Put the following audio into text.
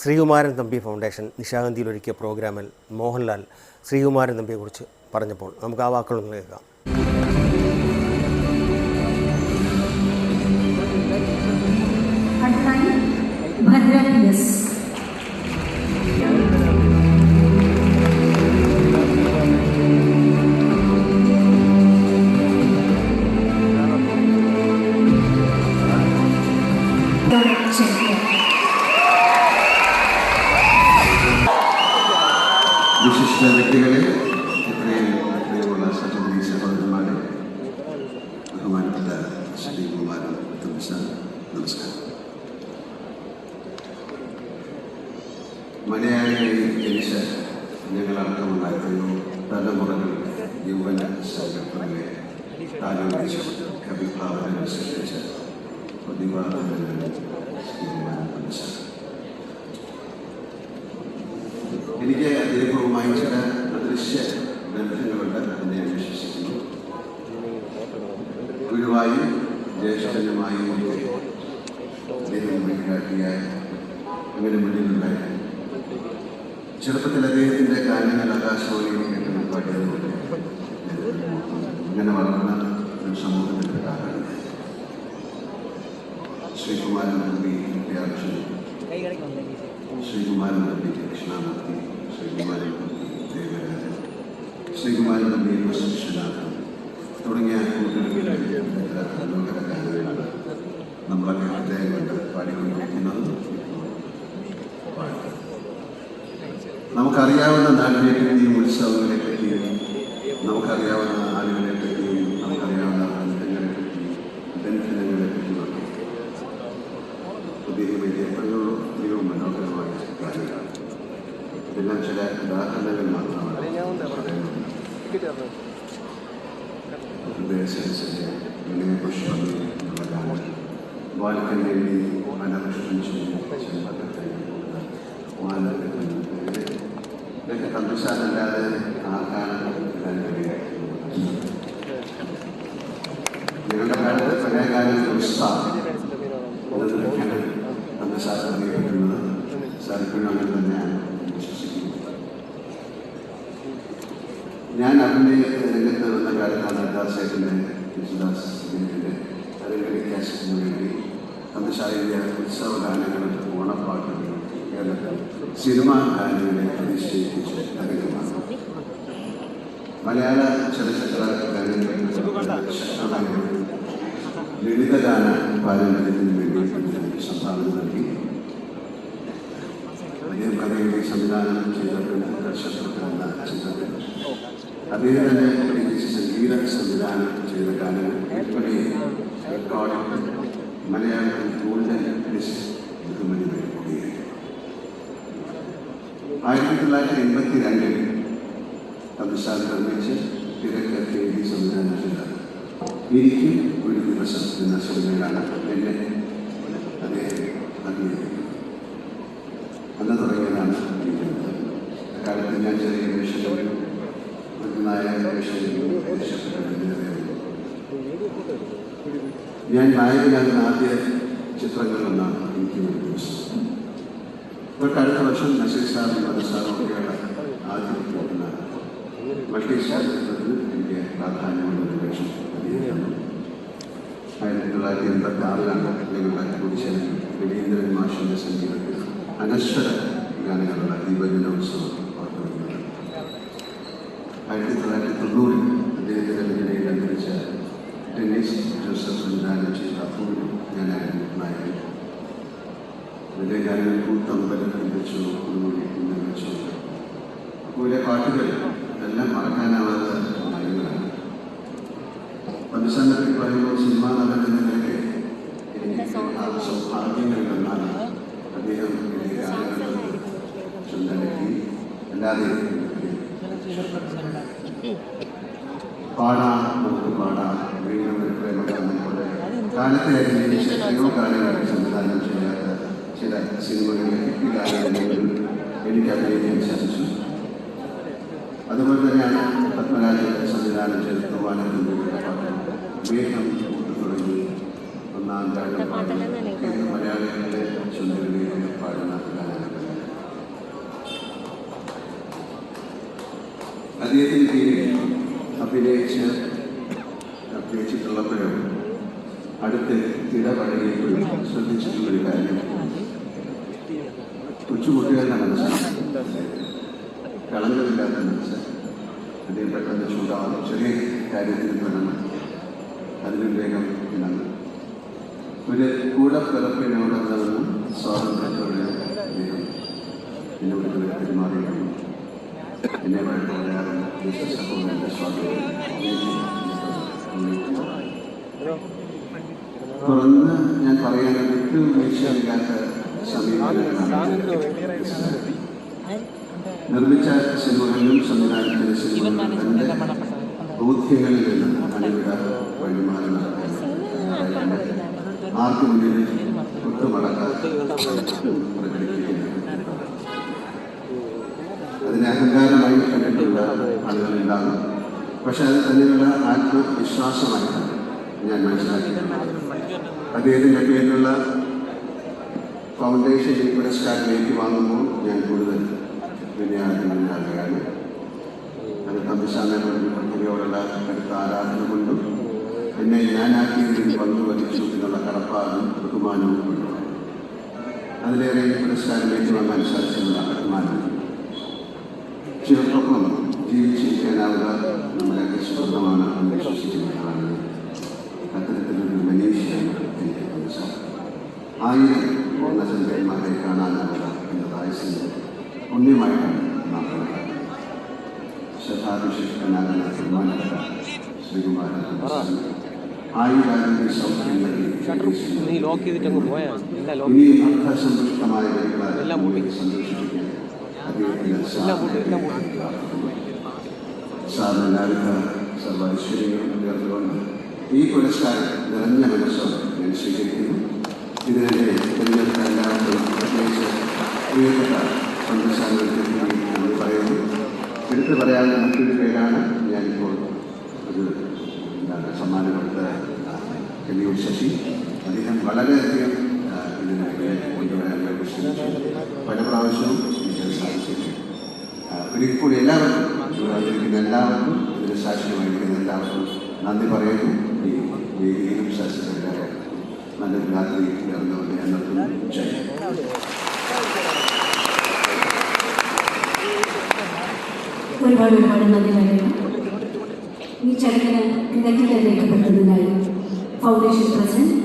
Sreekumaran Thampi foundation നിശാഗന്ധിയിൽ ഒരുക്കിയ പ്രോഗ്രാമിൽ മോഹൻലാൽ ശ്രീകുമാരൻ തമ്പിയെക്കുറിച്ച് പറഞ്ഞപ്പോൾ നമുക്ക് ആ വാക്കുകളൊന്ന് കേൾക്കാം. വിശിഷ്ട വ്യക്തികളെ ഇത്രയും പ്രിയമുള്ള സഹോദരി സഹോദരന്മാരെ ബഹുമാനപ്പെട്ട ശ്രീകുമാരൻ തുമിസ നമസ്കാരം. മലയാളികളിൽ ജനിച്ച ഞങ്ങളടക്കമുണ്ടായിരുന്നു തലമുറകൾ യൗവന സങ്കല്പങ്ങളെ താലോചിച്ച് അഭിഭാവനം സൃഷ്ടിച്ച പ്രതിഭാതങ്ങൾ ശ്രീകുമാരൻ തുമിസ എനിക്ക് അദ്ദേഹവുമായി ചില അദൃശ്യ ബന്ധങ്ങളുണ്ട് എന്ന് ഞാൻ വിശ്വസിക്കുന്നു. ഗുരുവായും ജ്യേഷ്ഠനുമായി അദ്ദേഹം വഴികാട്ടിയ അങ്ങനെ മുന്നിലുണ്ടായി. ചെറുപ്പത്തിൽ അദ്ദേഹത്തിന്റെ കാര്യങ്ങൾ ആകാശവാണിയിൽ കേട്ട് പാടിയതുകൊണ്ട് അങ്ങനെ വളർന്ന ഒരു സമൂഹത്തിന്റെ കാരണം ശ്രീകുമാരൻ നമ്പി ശ്രീകുമാരൻ നമ്പി കൃഷ്ണമൂർത്തി ശ്രീകുമാരൻ ശ്രീകുമാരൻ നമ്പി വിശ്വനാഥൻ തുടങ്ങിയ കൂട്ടുകാരുടെ മനോഹര ഗാനങ്ങളാണ് നമ്മളൊക്കെ ഹൃദയം കൊണ്ട് പാടിക്കൊണ്ടിരിക്കുന്നത്. നമുക്കറിയാവുന്ന നാടിനെ പറ്റിയും ഉത്സവങ്ങളെ പറ്റിയും നമുക്കറിയാവുന്ന ആളുകളെ പറ്റിയും നമുക്കറിയാവുന്ന ബന്ധങ്ങളെ പറ്റിയും ബന്ധനങ്ങളെ പറ്റിയുമൊക്കെ പുതിയ വലിയ എത്രയോ അധികവും മനോഹരമായ കാര്യങ്ങളാണ് ഇതെല്ലാം ചില ഉദാഹരണങ്ങൾ മാത്രമാണ് വാൽക്കൽ വേണ്ടി മനപുഷ്പം ചെമ്പകത്തെ ഇതൊക്കെ തമ്മിസാനല്ലാതെ ആർക്കാണ് ഞങ്ങളുടെ കാലത്ത് പഴയ കാലത്ത് ഉത്സാഹം സാർ അറിയപ്പെടുന്നത് സാർ ഇപ്പോഴും അങ്ങനെ തന്നെയാണ് വിശ്വസിക്കുന്നത് ഞാൻ അഭിനയ രംഗത്ത് വന്ന കാലത്താണ് ദാസേട്ടന്റെ യേശുദാസ് ഇതിന്റെ അരങ്ങടി കാസറ്റിന് വേണ്ടി അന്ന് ശാരീരിക ഉത്സവ ഗാനങ്ങളും ഓണപ്പാട്ടുകളും കേരളത്തിൽ സിനിമാ ഗാനങ്ങളെ അതിശയിപ്പിച്ച അരങ്ങമാണ് മലയാള ചലച്ചിത്ര ഗാനങ്ങളിൽ ലളിതഗാന പാരമ്പര്യത്തിന് വേണ്ടി സംഭാവന നൽകി. അദ്ദേഹം കഥയുടെ സംവിധാനം ചെയ്തിട്ടുണ്ട് എന്ന ചിത്രത്തിൽ അദ്ദേഹം തന്നെ സംഗീത സംവിധാനം ചെയ്ത ഗാനങ്ങൾ. ഇപ്പോഴേ റെക്കോർഡ് മലയാളത്തിൽ ഗോൾഡൻ ബഹുമതി നേടിക്കൊണ്ടിരിക്കുകയാണ് ആയിരത്തി തൊള്ളായിരത്തി എൺപത്തി രണ്ടിൽ തമിഴ്സാൽ നിർമ്മിച്ച് തിരക്ക് എഴുതി സംവിധാനം ചെയ്തത് എനിക്ക് ഒരു ദിവസം എന്ന സിനിമയിലാണ് എന്നെ അദ്ദേഹം അന്ന് തുടങ്ങിയതാണ് ബന്ധം. അക്കാലത്ത് ഞാൻ ചെറിയ വേഷങ്ങളിലും മറ്റു നായക വേഷങ്ങളിലും ഞാൻ നായകനാകുന്ന ആദ്യ ചിത്രങ്ങളിലൊന്നാണ് എനിക്ക് ദിവസം. ഇപ്പോൾ കഴിഞ്ഞ വർഷം നസീർ സാറും മനസ്സാറും ഒക്കെയാണ് ആദ്യം പോകുന്ന മൾട്ടി സ്റ്റാർ ചിത്രത്തിന് എനിക്ക് പ്രാധാന്യമുള്ള വേഷം ആയിരത്തി തൊള്ളായിരത്തി എൺപത്തി ആറിലാണ് നിങ്ങളുടെ കുടിശ്ശേരി അനശ്വര ഗാനങ്ങളുള്ള ദീപദിനോത്സവം ഓർക്കുന്നത് ആയിരത്തി തൊള്ളായിരത്തി തൊണ്ണൂറിൽ അദ്ദേഹത്തിന്റെ രചനയിൽ അന്തരിച്ച ടെന്നീസ് ജോസഫ് സംവിധാനം ചെയ്ത അപ്പൂരും ഞാനായിരുന്നു നായകൻ. അതിന്റെ ഗാനങ്ങൾ കൂത്തമ്പലത്തിൽ വെച്ചു കുടുംബി ഇന്ന് വെച്ചു അപ്പൂരെ പാട്ടുകൾ എല്ലാം മറക്കാനാവാത്ത ഗാനങ്ങളാണ് പഞ്ചസാരത്തിൽ പറയുമ്പോൾ സിനിമാ നടൻ എന്ന നിലയ്ക്ക് എനിക്ക് ആ സൗഭാഗ്യങ്ങൾ തന്നാണ് അദ്ദേഹം എനിക്ക് ഗാനങ്ങൾ ചുണ്ടനക്കി അല്ലാതെ പാടാ നമുക്ക് പാടാം വീണ്ടും ഒരു പ്രേമഗാനം പോലെ. കാലത്തെ അഭിനയിച്ച എത്രയോ ഗാനങ്ങൾ സംവിധാനം ചെയ്യാത്ത ചില സിനിമകളിലെ ഗാനങ്ങളിൽ എനിക്ക് അഭിനയിക്കാൻ സാധിച്ചു. അതുപോലെ തന്നെയാണ് പത്മരാജൻ സംവിധാനം ചെയ്ത പ്രവാനത്തിന്റെ പാട്ട് വേഗം തുടങ്ങി. ഒന്നാം ഗാനം അദ്ദേഹത്തിന് കീഴിൽ അഭിനയിച്ച് അഭിനയിച്ചിട്ടുള്ളപ്പോഴും അടുത്ത് ഇടപഴകിയപ്പോഴും ശ്രദ്ധിച്ചിട്ടുള്ളൊരു കാര്യം. കൊച്ചുകുട്ടികളുടെ മനസ്സ് കളങ്കമില്ലാത്ത മനസ്സ്. അദ്ദേഹം പെട്ടെന്ന് ചൂടാവും ചെറിയ കാര്യത്തിന് പെടണം അതിനും വേഗം ഇണങ്ങും. ഒരു കൂടപ്പിറപ്പിനോടെന്നും സ്വാതന്ത്ര്യത്തോടെ അദ്ദേഹം എന്നോട് പെരുമാറിയിട്ടുണ്ട്. എന്നെ വഴക്ക് പറയാറുണ്ട് സഹോദരന്റെ സ്വാതന്ത്ര്യം തുറന്ന് ഞാൻ പറയാൻ ഏറ്റവും വീഴ്ചയില്ലാത്ത സമീപനങ്ങളാണ് നിർമ്മിച്ച സിനിമകളിലും സംവിധാനത്തിലെ സിനിമകളിലും തന്റെ ബോധ്യങ്ങളിൽ നിന്ന് അണിവിട വഴിമാറി നടക്കാൻ ആർക്കു മുന്നിൽ ഒട്ടുമടക്കാതെ പ്രകടിപ്പിക്കുന്നു അതിനെ അഹങ്കാരമായി കണ്ടിട്ടുള്ള ആളുകളുണ്ടാകും പക്ഷെ അത് തന്നെയുള്ള ആത്മവിശ്വാസമായിട്ടാണ് ഞാൻ മനസ്സിലാക്കിയിട്ടുള്ളത്. അദ്ദേഹത്തിന്റെ പേരിലുള്ള ഫൗണ്ടേഷൻ ഈ വാങ്ങുമ്പോൾ ഞാൻ കൂടുതൽ വിനയാകുകയാണ് അത് തമ്പിശാമയോടുള്ള അടുത്ത ആരാധന കൊണ്ടും എന്നെ ഞാനാക്കിയതിൽ പങ്കുവഹിച്ചു എന്നുള്ള കടപ്പാടും ബഹുമാനവും കൊണ്ടുമാണ് അതിലേറെ ഈ പുരസ്കാരം ഏറ്റുവാങ്ങാൻ സാധിച്ചെന്നുള്ള അഭിമാനം ചിലർക്കൊപ്പം ജീവിച്ചിരിക്കാനാവുക നമ്മളൊക്കെ സ്വന്തമാണ് എന്ന് വിശ്വസിക്കുന്നതാണ് അത്തരത്തിലൊരു മനീഷയാണ് എനിക്ക് മനസ്സിലാക്കുന്നത് ആയിരം പൂർണചന്ദ്രന്മാരെ കാണാനാവുക എന്നത് ആയുസിന്റെ പുണ്യമായിട്ടാണ് നാം കണക്കാക്കുന്നത്. ശതാഭിഷിക്തനാകുന്ന ബഹുമാനപ്പെട്ട ശ്രീകുമാരൻ ആയുരാരോഗ്യ സൗഖ്യങ്ങളിൽ ഇനിയും അർത്ഥസമ്പുഷ്ടമായ പൂട്ടി. സന്തോഷിപ്പിക്കാൻ എല്ലാം സർവൈശ്വര്യങ്ങളും ഉയർന്നുകൊണ്ട് ഈ പുരസ്കാരം നിറഞ്ഞ മനസ്സോടെ ഞാൻ സ്വീകരിക്കുന്നു ഇതിനെതിരെ തിരഞ്ഞെടുത്ത എല്ലാവർക്കും പ്രത്യേകിച്ച് പ്രിയപ്പെട്ട സന്ദർശനങ്ങൾക്ക് പറയുന്നു എടുത്തു പറയാവുന്ന മറ്റൊരു പേരാണ് ഞാനിപ്പോൾ ഒരു എന്താണ് സമ്മാനം കൊടുത്ത കലിയൂർ ശശി അദ്ദേഹം വളരെയധികം ഇതിനെ കൊണ്ടുവരാൻ ശ്രമിച്ചു പല പ്രാവശ്യവും ഒരിക്കൽ എല്ലാവർക്കും ഇവിടെ എല്ലാവർക്കും ഇതിന് സാക്ഷ്യമായിരിക്കുന്ന എല്ലാവർക്കും നന്ദി പറയുന്നു. ഈ വേദിയിലും ശാസ്ത്രജ്ഞരെ നല്ലൊരു രാത്രി ഒരുപാട് ഒരുപാട് നന്ദി പറയുന്നു. ഈ ചടങ്ങിന് കൃതജ്ഞത രേഖപ്പെടുത്തുന്നതിനായി ഫൗണ്ടേഷൻ പ്രസിഡന്റ്